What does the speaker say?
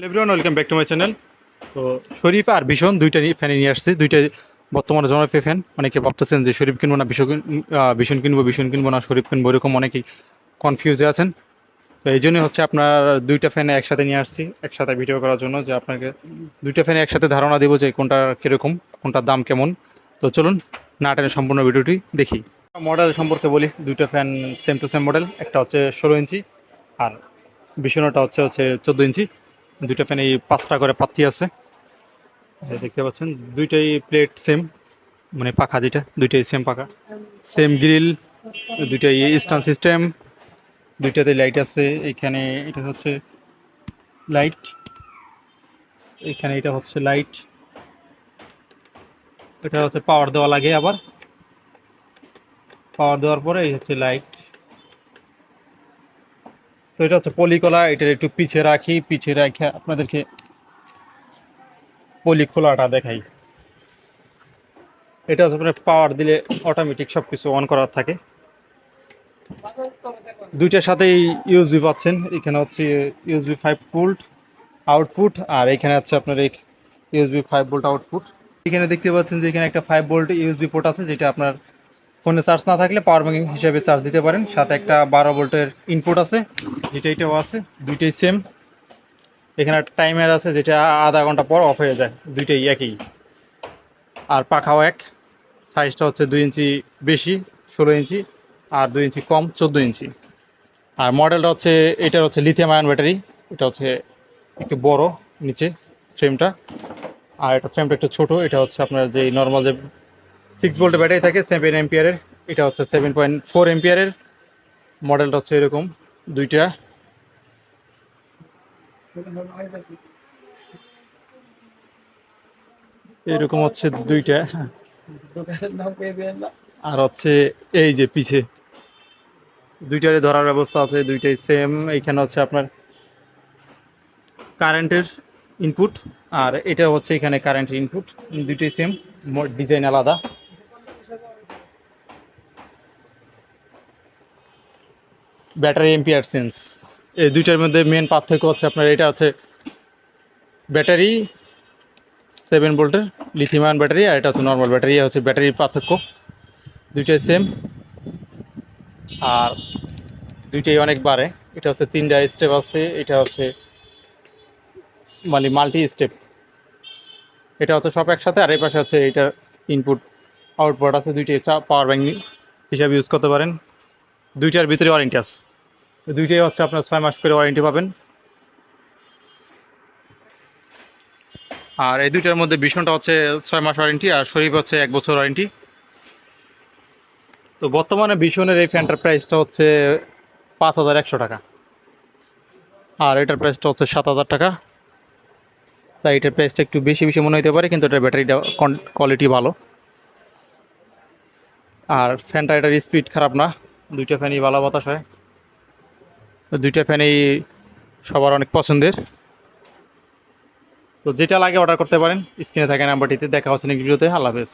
Everyone welcome back to my channel তো শরীফ আর ভীষণ দুইটা ফ্যানে নিয়ে আসছি, দুইটা বর্তমানে জনপ্রিয় ফ্যান অনেকে ভাবতেছেন যে শরীফ কিনবো না, ভীষণ ভীষণ কিনবো ভীষণ কিনবো না, শরীফ কিনবো, এরকম অনেকেই কনফিউজে আছেন। তো এই জন্যই হচ্ছে আপনার দুইটা ফ্যানে একসাথে নিয়ে আসছি, একসাথে ভিডিও করার জন্য যে আপনাকে দুইটা ফ্যানে একসাথে ধারণা দেবো যে কোনটা কীরকম, কোনটার দাম কেমন। তো চলুন, না টেনে সম্পূর্ণ ভিডিওটি দেখি। মডেল সম্পর্কে বলি, দুইটা fan same to same model একটা হচ্ছে ষোলো ইঞ্চি আর ভীষণটা হচ্ছে হচ্ছে চোদ্দ ইঞ্চি। দুইটা ফ্যানে পাঁচটা করে পাত্তি আছে। দেখতে পাচ্ছেন, দুইটাই প্লেট সেম মানে পাখা যেটা, দুইটাই সেম পাখা। সেম গ্রিল দুইটাই স্টান সিস্টেম দুইটাতে লাইট আছে। এখানে এটা হচ্ছে লাইট এখানে এটা হচ্ছে লাইট এটা হচ্ছে পাওয়ার দেওয়া লাগে আবার। পাওয়ার দেওয়ার পরে এই হচ্ছে লাইট তো এটা হচ্ছে পলিকলা, এটার একটু পিছে রাখি, পিছে রাখে আপনাদেরকে পলি খোলাটা দেখাই। এটা হচ্ছে আপনার পাওয়ার দিলে অটোমেটিক সব কিছু অন করার থাকে। দুইটার সাথেই ইউএসবি পাচ্ছেন, এখানে হচ্ছে ইউএসবি ফাইভ ভোল্ট আউটপুট আর এখানে হচ্ছে আপনার এই ইউএসবি ফাইভ ভোল্ট আউটপুট এখানে দেখতে পাচ্ছেন যে এখানে একটা ফাইভ ভোল্ট ইউএসবি পোর্ট আছে, যেটা আপনার ফোনে চার্জ না থাকলে পাওয়ার ব্যাঙ্ক হিসেবে চার্জ দিতে পারেন। সাথে একটা বারো ভোল্টের ইনপুট আছে, যেটা এটাও আছে, দুইটাই সেম এখানে টাইমার আছে, যেটা আধা ঘণ্টা পর অফ হয়ে যায়, দুইটাই একই। আর পাখাও এক সাইজটা হচ্ছে দুই ইঞ্চি বেশি, ষোলো ইঞ্চি, আর দুই ইঞ্চি কম, চোদ্দ ইঞ্চি। আর মডেলটা হচ্ছে এটা হচ্ছে লিথিয়াম আয়ন ব্যাটারি এটা হচ্ছে একটু বড়, নিচে ফ্রেমটা আর এটা ফ্রেমটা একটু ছোট, এটা হচ্ছে আপনার যে নর্মাল যে সিক্স ভোল্টের ব্যাটারি থাকে সেভেন এম্পিয়ারের এটা হচ্ছে সেভেন পয়েন্ট ফোর এম্পিয়ারের মডেলটা হচ্ছে এরকম, দুইটা। এরকম হচ্ছে দুইটা। আর হচ্ছে এই যে পিছে দুইটারে ধরার ব্যবস্থা আছে, দুইটাই সেম এইখানে হচ্ছে আপনার কারেন্টের ইনপুট আর এটা হচ্ছে এখানে কারেন্টের ইনপুট দুইটাই সেম ডিজাইন আলাদা। Battery ampere sense. এই দুইটার মধ্যে মেন পার্থক্য হচ্ছে আপনার, এটা হচ্ছে ব্যাটারি সেভেন ভোল্টের লিথিয়াম ব্যাটারি, আর এটা হচ্ছে নর্মাল ব্যাটারি হচ্ছে ব্যাটারির পার্থক্য। দুইটাই সেম আর দুইটাই অনেক বাড়ে। এটা হচ্ছে তিনটা স্টেপ আছে, এটা হচ্ছে মানে মাল্টি স্টেপ এটা হচ্ছে সব একসাথে, আর এই পাশে হচ্ছে এটা ইনপুট আউটপুট আছে, দুইটাই পাওয়ার ব্যাঙ্ক হিসাবে ইউজ করতে পারেন। দুইটার ভিতরে ওয়ারেন্টি আছে। দুইটাই হচ্ছে আপনার ছয় মাস করে ওয়ারেন্টি পাবেন। আর এই দুইটার মধ্যে ভীষণটা হচ্ছে ছয় মাস ওয়ারেন্টি আর শরীফ হচ্ছে এক বছর ওয়ারেন্টি তো বর্তমানে ভীষণের এই ফ্যানটার প্রাইসটা হচ্ছে পাঁচ হাজার একশো টাকা। আর এটার প্রাইসটা হচ্ছে সাত হাজার টাকা। তাই এটার প্রাইসটা একটু বেশি বেশি মনে হতে পারে, কিন্তু এটার ব্যাটারিটা কোয়ালিটি ভালো। আর ফ্যানটা এটার স্পিড খারাপ না। দুইটা ফ্যানই ভালো বাতাস হয়। দুইটা ফ্যানই সবার অনেক পছন্দের। তো যেটা লাগে অর্ডার করতে পারেন। স্ক্রিনে থাকা নাম্বারটিতে দেখা হচ্ছে নেক্সট ভিডিওতে আল্লাহ হাফেজ।